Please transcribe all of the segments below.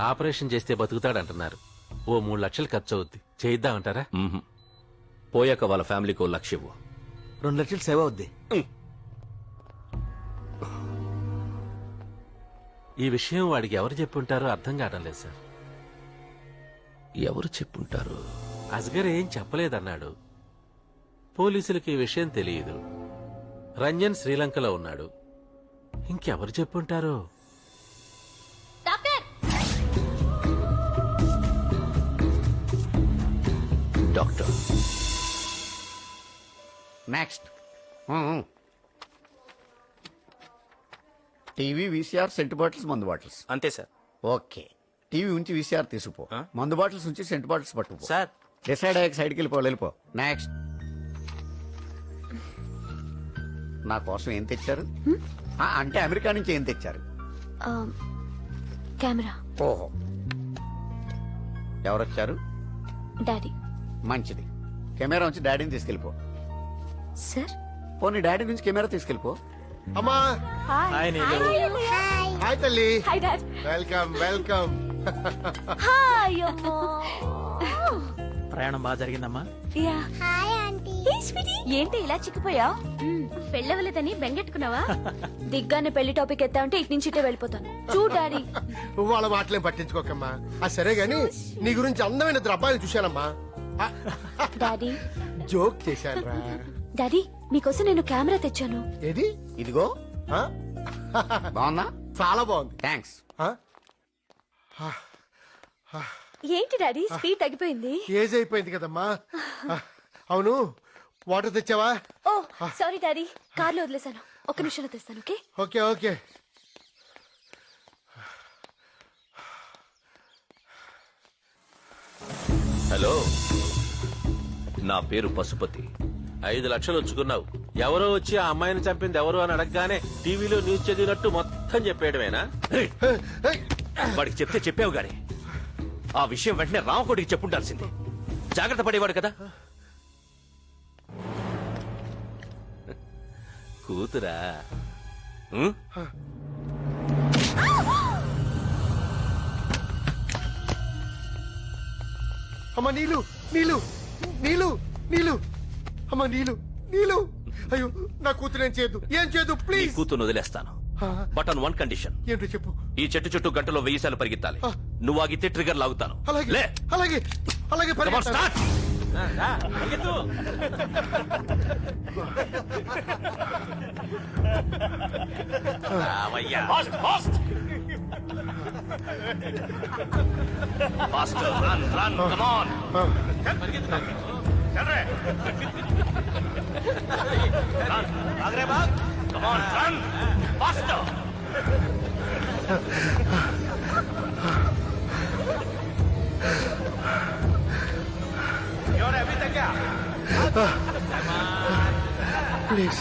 Operation చేస్తే బతుకుతాడంటున్నారు. ఓ మూడు లక్షలు ఖర్చు అవుద్ది చేయిద్దామంటారా. పోయాక వాళ్ళ ఫ్యామిలీకి ఓ లక్ష ఇవ్వు. రెండు లక్షలు సేవ్ అవుద్ది. ఈ విషయం వాడికి ఎవరు చెప్పుంటారో అర్థం కావడం లేదు సార్. ఎవరు చెప్పుంటారు? అస్గర్ ఏం చెప్పలేదన్నాడు. పోలీసులకు ఈ విషయం తెలియదు. రంజన్ శ్రీలంకలో ఉన్నాడు. ఇంకెవరు చెప్పుంటారో? Doctor. Next TV VCR scent bottles మందు బాటిల్స్. అంతే సార్. ఓకే. టీవీ ఉంచి వీసీఆర్ తీసుకుపో. మందు బాటిల్స్ ఉంచి సెంట్ బాటిల్స్ పట్టుకుపో. సార్. డిసైడ్ అయ్యాక సైడ్కి వెళ్ళిపో వెళ్ళిపో. నెక్స్ట్ నా కోసం ఏం తెచ్చారు? ఆ, అంటే అమెరికా నుంచి ఏం తెచ్చారు? కెమెరా. ఓహో. ఎవరొచ్చారు? డాడీ. మంచిది. కెమెరా నుంచి డాడీని తీసుకెళ్ళిపో. సార్? పోనీ డాడీ నుంచి కెమెరా తీసుకెళ్ళిపో. అమ్మా! హాయ్. నీలు హాయ్. తల్లి. Hi dad. Welcome welcome. Hi ప్రయాణం బాగా జరిగిందమ్మా. యా. Hi aunty. ఏంటి ఇలా చిక్కిపోయా పెళ్ళవలేదని బెంగెట్టుకున్నావా? దిగ్గానే పెళ్ళి టాపిక్ ఎత్తా ఉంటే ఇటు నుంచి ఇటే వెళ్ళిపోతాను. చూ డాడీ. వాళ్ళ మాటలేం పట్టించుకోకమ్మా. ఆ సరే గాని నీ గురించి అందమైన అబ్బాయిలు చూశానమ్మా. డాడీ. జోక్ చేశాను రా. డాడీ మీకోసం నేను కెమెరా తెచ్చాను. ఏది? ఇదిగో. ఆ? బాగుందా? చాలా బాగుంది. థ్యాంక్స్ ఆ? ఏంటి డాడీ? స్పీడ్ తగ్గిపోయింది. ఏజ్ అయిపోయింది కదమ్మా. ఆ, అవును వాటర్ తెచ్చావా? ఓ సారీ డాడీ కార్లో వదిలేశాను. ఒక్క నిమిషంలో తెస్తాను ఓకే? Okay okay. హలో. నా పేరు పశుపతి. ఐదు లక్షలు వచ్చుకున్నావు ఎవరో వచ్చి ఆ అమ్మాయిని చంపింది ఎవరు అని అడగగానే టీవీలో న్యూస్ చదివినట్టు మొత్తం చెప్పేయడమేనా? వాడికి చెప్తే చెప్పావు గాని. ఆ విషయం వెంటనే రామకోటికి చెప్పుండాల్సింది. జాగ్రత్త పడేవాడు కదా. కూతురా? అమ్మ నీళ్ళు నీళ్ళు. నీళ్ళు నీళ్ళు అమ్మ నీళ్ళు నీళ్ళు అయ్యో నా కూతురు ఏం చేయదు ఏం చేయదు నీ ప్లీజ్ కూతుర్ని వదిలేస్తాను. But on one condition. ఏంటో చెప్పు. ఈ చెట్టు చుట్టూ గంటలో వెయ్యి సార్లు పరిగెత్తాలి. నువ్వు ఆగితే ట్రిగర్ లాగుతాను. అలాగే లే. అలాగే అలాగే Come on, పరిగెత్తాను. start. రావయ్యా. Faster, run, run, come on. చల్రే. Run, ఆగ్రే బాగ్. Come on, run, faster. You're everything, yeah. Please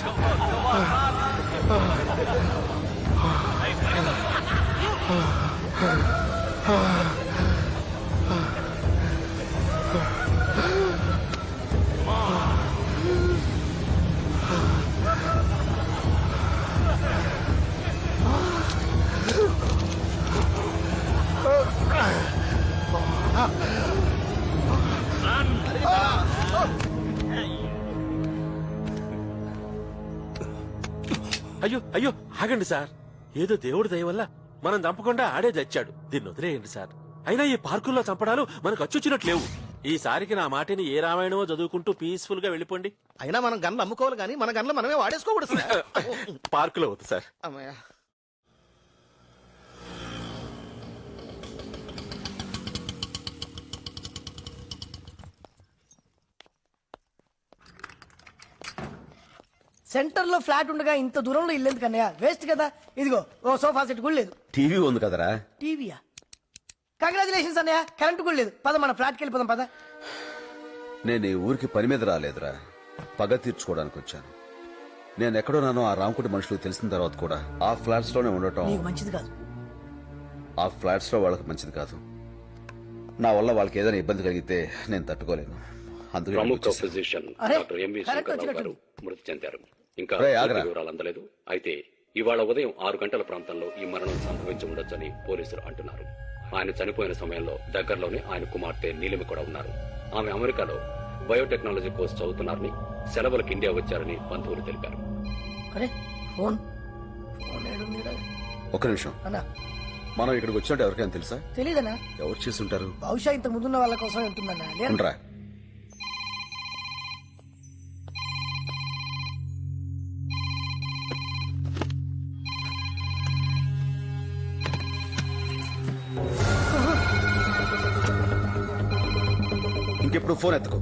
అయ్యో అయ్యో ఆగండి సార్. ఏదో దేవుడి దయ వల్ల మనం చంపకుండా ఆడే చచ్చాడు దీన్ని వదిలేయండి సార్. అయినా ఈ పార్కుల్లో చంపడాలు మనకు అచ్చుచ్చినట్టు లేవు ఈసారికి నా మాటిని ఏ రామాయణమో చదువుకుంటూ పీస్ఫుల్గా వెళ్ళిపోండి. అయినా మనం గన్లు అమ్ముకోవాలి కానీ మన గన్లు మనమే వాడేసుకోకూడదు సార్. పార్కులో వద్దు సార్. అమ్మయ్య. సెంటర్లో ఫ్లాట్ ఉండగా ఇంత దూరంలో ఇల్లు ఎందుకన్నయ్య వేస్ట్ కదా. ఇదిగో ఓ సోఫా సెట్ కూడా లేదు. టీవీ ఉంది కదరా. టీవీయా? కంగ్రాచులేషన్స్ అన్నయ్య. కరెంట్ కూడా లేదు. పద మన ఫ్లాట్కి వెళ్ళిపోదాం పద నేను ఈ ఊరికి పని మీద రాలేదురా. పగ తీర్చుకోవడానికి వచ్చాను. నేను ఎక్కడున్నానో ఆ రామకుటి మనుషులకు తెలిసిన తర్వాత కూడా ఆ ఫ్లాట్స్లోనే ఉండటం నీకు మంచిది కాదు. ఆ ఫ్లాట్స్లో వాళ్ళకి మంచిది కాదు. నా వల్ల వాళ్ళకి ఏదైనా ఇబ్బంది కలిగితే నేను తట్టుకోలేను. అందుకే ఇక్కడికి ప్రముఖ వచ్చేసాను. ఫిజిషియన్ అరే, డాక్టర్ ఎంవి కరెక్ట్ శంకర్రావు గారు వచ్చినట్టుంది. మృతి చెందారు. ఇంకా రేయ్, పూర్తి ఆగ్రా. వివరాలు అందలేదు. అయితే ఇవాళ ఉదయం ఆరు గంటల ప్రాంతంలో ఈ మరణం సంభవించి ఉండొచ్చని పోలీసులు అంటున్నారు. ఆయన చనిపోయిన సమయంలో దగ్గరలోనే ఆయన కుమార్తె నీలిమ కూడా ఉన్నారు. ఆమె అమెరికాలో బయోటెక్నాలజీ కోర్స్ చదువుతున్నారని సెలవులకు ఇండియా వచ్చారని బంధువులు తెలిపారు? ఒక నిమిషం. అన్నా. మనం ఇక్కడికి వచ్చినట్టు ఎవరికైనా తెలుసా? తెలీదన్నా. ఎవరు చేసి ఉంటారు బహుశా ఇంత ముందున్న వాళ్ళ కోసం ఉంటుందన్నా ఇంకెప్పుడు ఫోన్ ఎత్తుకో.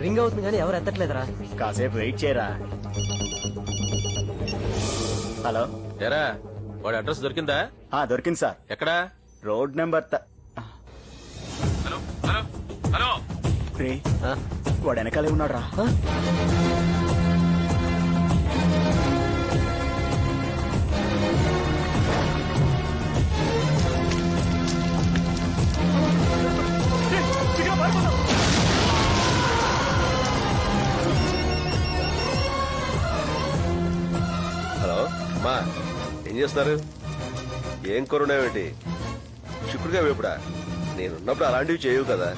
రింగ్ అవుతుంది కానీ ఎవరు ఎత్తట్లేదురా. కాసేపు వెయిట్ చేయరా. హలో. ఎరా వాడి అడ్రస్ దొరికిందా? ఆ దొరికింది సార్. ఎక్కడా? రోడ్ నెంబర్ త- హలో హలో హలో. రే, వాడు వెనకాలే ఉన్నాడు రా మా ఏం చేస్తారు ఏం కొరున్నావేంటి చిక్కుడుగా వేపుడా? నేనున్నప్పుడు అలాంటివి చేయవు కదా.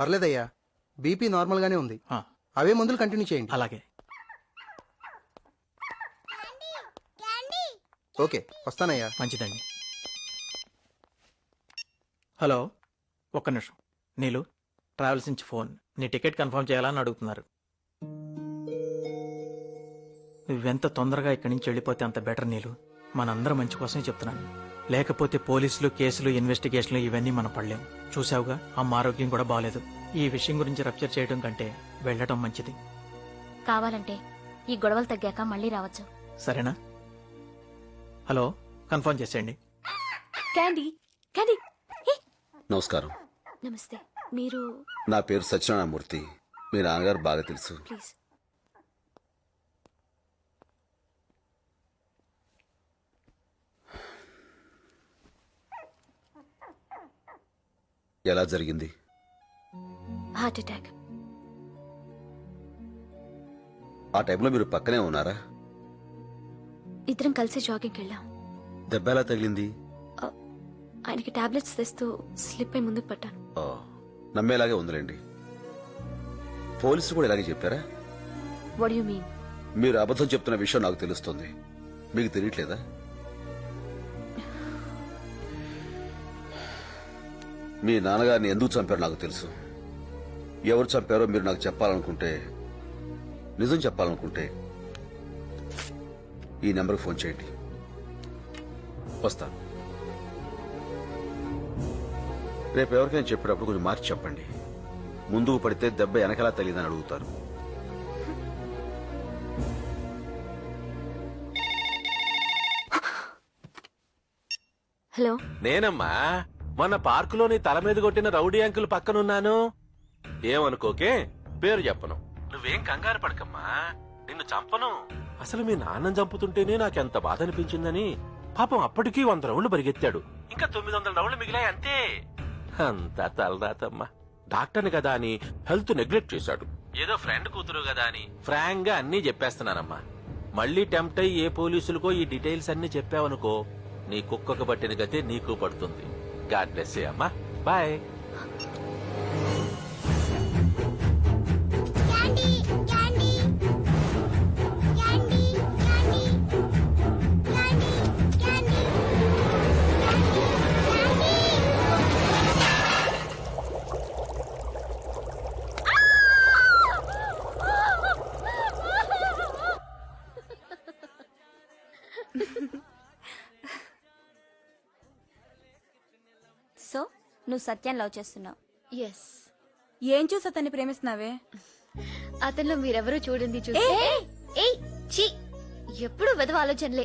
పర్లేదయ్యా బీపీ నార్మల్ గానే ఉంది అవే మందులు కంటిన్యూ చేయండి. అలాగే. ఓకే వస్తానయ్యా. మంచిదండి. హలో ఒక్క నిమిషం. నీలు ట్రావెల్స్ నుంచి ఫోన్. నీ టికెట్ కన్ఫర్మ్ చేయాలని అడుగుతున్నారు. నువ్వెంత తొందరగా ఇక్కడి నుంచి వెళ్ళిపోతే అంత బెటర్ నీలు. మనందరం మంచి కోసమే చెప్తున్నాను. లేకపోతే పోలీసులు కేసులు ఇన్వెస్టిగేషన్లు ఇవన్నీ మనం పడలేం చూసావుగా అమ్మ ఆరోగ్యం కూడా బాగాలేదు ఈ విషయం గురించి రప్చర్ చేయడం కంటే వెళ్ళటం మంచిది. కావాలంటే ఈ గొడవలు తగ్గాక మళ్ళీ రావచ్చు. సరేనా? హలో కన్ఫర్మ్ చేసేయండి. క్యాండీ క్యాండీ ఏ, నమస్కారం. నమస్తే. మీరు నా పేరు సత్యనారాయణమూర్తి. మీ నాన్నగారు బాగా తెలుసు. ప్లీజ్. ఎలా జరిగింది? Heart attack. ఆ టైంలో మీరు పక్కనే ఉన్నారా? ఇద్దరం కలిసి జాగింగ్కి వెళ్ళాం. దెబ్బ ఎలా తగిలింది? ఆయనకి టాబ్లెట్స్ తెస్తూ స్లిప్ అయి ముందుకు పట్టాను ఓ, నమ్మేలాగే ఉందిలేండి. పోలీసులు కూడా ఇలాగే చెప్పారా? వాట్ యు మీన్ మీరు అబద్ధం చెప్తున్న విషయం నాకు తెలుస్తుంది. మీకు తెలియట్లేదా? మీ నాన్నగారిని ఎందుకు చంపారో నాకు తెలుసు. ఎవరు చంపారో మీరు నాకు చెప్పాలనుకుంటే నిజం చెప్పాలనుకుంటే ఈ నెంబర్కి ఫోన్ చేయండి. వస్తాను. రేపు ఎవరికైనా చెప్పేటప్పుడు కొంచెం మార్చి చెప్పండి. ముందుకు పడితే దెబ్బ వెనకలా తగిలిందని అడుగుతారు. హలో. నేనమ్మా. మన పార్కులోని తల మీద కొట్టిన రౌడీ అంకుల్ పక్కనున్నాను. ఏమనుకోకే? పేరు చెప్పను. నువ్వేం కంగారు పడకమ్మా. నిన్ను చంపను. అసలు మీ నాన్నని చంపుతుంటేనే నాకెంత బాధ అనిపించిందని పాపం అప్పటికీ వంద రౌండ్లు పరిగెత్తాడు. ఇంకా తొమ్మిది వందల రౌండ్లు మిగిలాయి అంతే. అంతా తలరాతమ్మా. డాక్టర్ని కదా అని హెల్త్ నెగ్లెక్ట్ చేశాడు. ఏదో ఫ్రెండ్ కూతురు కదా అని. ఫ్రాంక్గా అన్నీ చెప్పేస్తున్నానమ్మా. మళ్ళీ టెంప్ట్ అయ్యి ఏ పోలీసులకో ఈ డీటెయిల్స్ అన్ని చెప్పావనుకో నీ కుక్కకు పట్టిన గతే నీకు పడుతుంది. గాడ్ బ్లెస్ యూ అమ్మా బాయ్ నువ్వు సత్యం లవ్ చేస్తున్నావు. ఎస్ ఏం చూసి అతన్ని ప్రేమిస్తున్నావే? అతనిలో మీరెవరూ చూడండి చూసి. ఏయ్ ఎప్పుడు వెదవ ఆలోచనలే.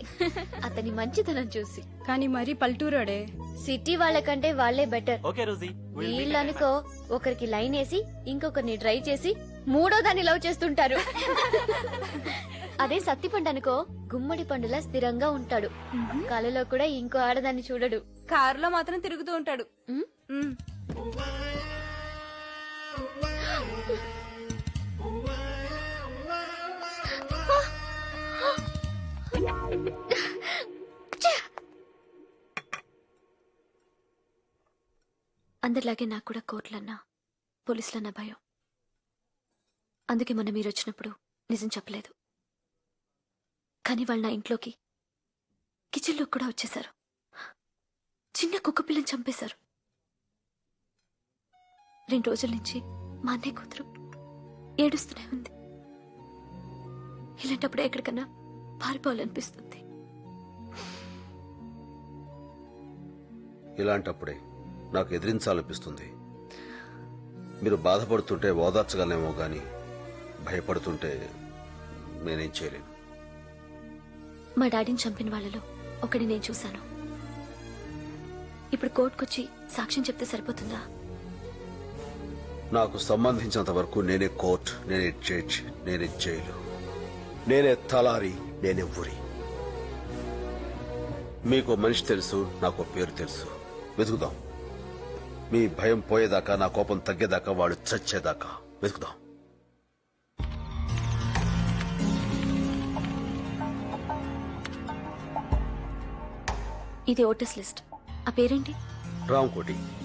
అతని మంచితనం చూసి. కానీ మరీ పల్టూరాడే సిటీ వాళ్ళకంటే వాళ్ళే బెటర్. Okay Rosie. వీళ్ళనుకో ఒకరికి లైన్ వేసి ఇంకొకరిని ట్రై చేసి మూడో దాన్ని లవ్ చేస్తుంటారు. అదే సత్తిపండు అనుకో గుమ్మడి పండులా స్థిరంగా ఉంటాడు. కలలో కూడా ఇంకో ఆడదాన్ని చూడడు. కారులో మాత్రం తిరుగుతూ ఉంటాడు. ఉమ్, అందరిలాగే నాకు కూడా కోర్టులన్నా పోలీసులన్నా భయం. అందుకే మొన్న మీరు వచ్చినప్పుడు నిజం చెప్పలేదు. కానీ వాళ్ళు నా ఇంట్లోకి కిచెన్లోకి కూడా వచ్చేశారు. చిన్న కుక్క పిల్లని చంపేశారు. రెండు రోజుల నుంచి మా అన్నయ్య కూతురు ఏడుస్తూనే ఉంది. ఇలాంటప్పుడు ఎక్కడికన్నా పారిపోవాలనిపిస్తుంది. ఇలాంటప్పుడే నాకు ఎదిరించాలనిపిస్తుంది. మీరు బాధపడుతుంటే ఓదార్చగలనేమో గాని భయపడుతుంటే నేనేం చేయలేను. మా డాడీని చంపిన వాళ్ళలో ఒకటి నేను చూశాను. ఇప్పుడు కోర్టుకొచ్చి సాక్ష్యం చెప్తే సరిపోతుందా? నాకు సంబంధించినంత వరకు నేనే కోర్ట్ నేనే జడ్జ్ నేనే జైలు నేనే తలారి నేనే ఊరి. మీకు మనిషి తెలుసు నాకు పేరు తెలుసు. వెతుకుదాం. మీ భయం పోయేదాకా నా కోపం తగ్గేదాకా వాడు చచ్చేదాకా. వెతుకుదాం. ఇది ఓటర్స్ లిస్ట్. ఆ పేరేంటి? రాంకోటి హైదరాబాద్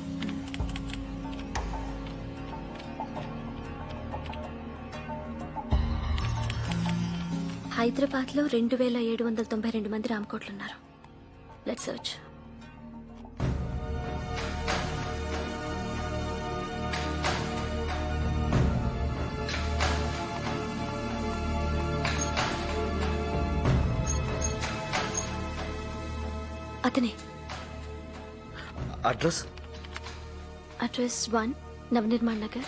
లో రెండు వేల ఏడు వందల తొంభై రెండు మంది రామకోట్లు ఉన్నారు లెట్ సర్చ్ అతనే. Address? Address one Navanirman Nagar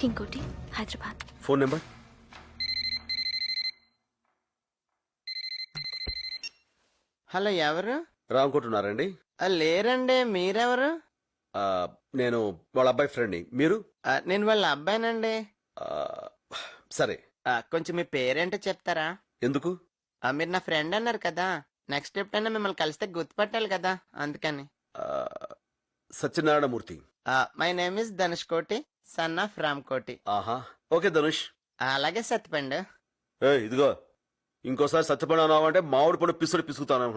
Kingkoti Hyderabad. Phone number? Hello ఎవరు? రాంకోటున్నారండి ఆ, లేరండి మీరెవరు? ఆ, నేను వాళ్ళ అబ్బాయి ఫ్రెండ్ని. మీరు? ఆ, నేను వాళ్ళ అబ్బాయినండి. ఆ, సరే. ఆ, కొంచెం మీ పేరేంటో చెప్తారా? ఎందుకు? ఆ, మీరు నా ఫ్రెండ్ అన్నారు కదా. నెక్స్ట్ ఎప్పుడైనా మిమ్మల్ని కలిస్తే గుర్తుపట్టాలి కదా అందుకని. ఆ, Satyanarayanamurthy. My name is Dhanush Koti son of Ram Koti. ఆహా. ఓకే ధనుష్. అలాగే సత్యపండు. ఏ ఇదిగో. ఇంకోసారి సత్యపడి అన్నావు అంటే మామిడి పండు పిసుడు పిసుకుతాను